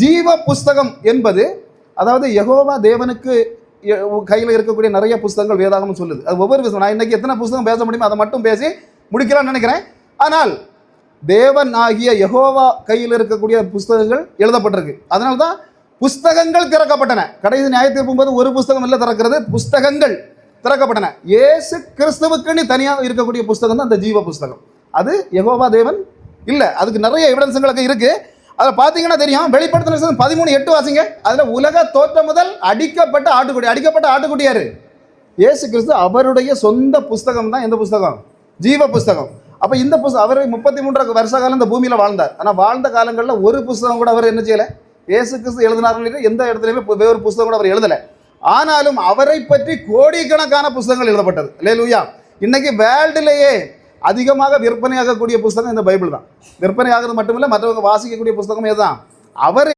ஜீவ புஸ்தகம் என்பது அதாவது யகோவா தேவனுக்கு கையில் இருக்கக்கூடிய நிறைய புஸ்தகங்கள் வேதாகமம் சொல்லுது. அது ஒவ்வொரு விஷயம் நான் இன்னைக்கு எத்தனை புஸ்தகம் பேச முடியுமோ அதை மட்டும் பேசி முடிக்கலாம்னு நினைக்கிறேன். ஆனால் தேவன் ஆகிய யகோவா கையில் இருக்கக்கூடிய புஸ்தகங்கள் எழுதப்பட்டிருக்கு. அதனால தான் புஸ்தகங்கள் திறக்கப்பட்டன. கடைசி நியாயத்திற்கும் போது ஒரு புஸ்தகம் இல்லை திறக்கிறது புஸ்தகங்கள் திறக்கப்பட்டன. இயேசு கிறிஸ்துவுக்குன்னு தனியாக இருக்கக்கூடிய புஸ்தகம் தான் அந்த ஜீவ புஸ்தகம். அது யகோவா தேவன் இல்லை. அதுக்கு நிறைய எவிடன்ஸுங்களுக்கு இருக்குது அதில் பார்த்தீங்கன்னா தெரியும். வெளிப்படுத்தின பதிமூணு எட்டு வாசிங்க. அதில் உலக தோற்றம் முதல் அடிக்கப்பட்ட ஆட்டுக்குடி அடிக்கப்பட்ட ஆட்டுக்குடியார் ஏசு இயேசு கிறிஸ்து அவருடைய சொந்த புஸ்தகம் தான். எந்த புஸ்தகம்? ஜீவ புஸ்தகம். அப்போ இந்த புஸ்தகம் அவர் முப்பத்தி மூன்று வருஷ காலம் இந்த பூமியில் வாழ்ந்தார். ஆனால் வாழ்ந்த காலங்களில் ஒரு புஸ்தகம் கூட அவர் என்ன செய்யலை? இயேசு கிறிஸ்து எழுதினார்கள் எந்த இடத்துலையுமே வேறு புஸ்தகம் கூட அவர் எழுதலை. ஆனாலும் அவரை பற்றி கோடிக்கணக்கான புஸ்தகங்கள் எழுதப்பட்டது. லேலூயா இன்னைக்கு வேர்ல்டுலேயே அதிகமாக விற்பனையாகக்கூடிய புஸ்தகம் இந்த பைபிள் தான். விற்பனை ஆகிறது மட்டுமில்லை மற்றவங்க வாசிக்கக்கூடிய புஸ்தகம் இதுதான். அவர்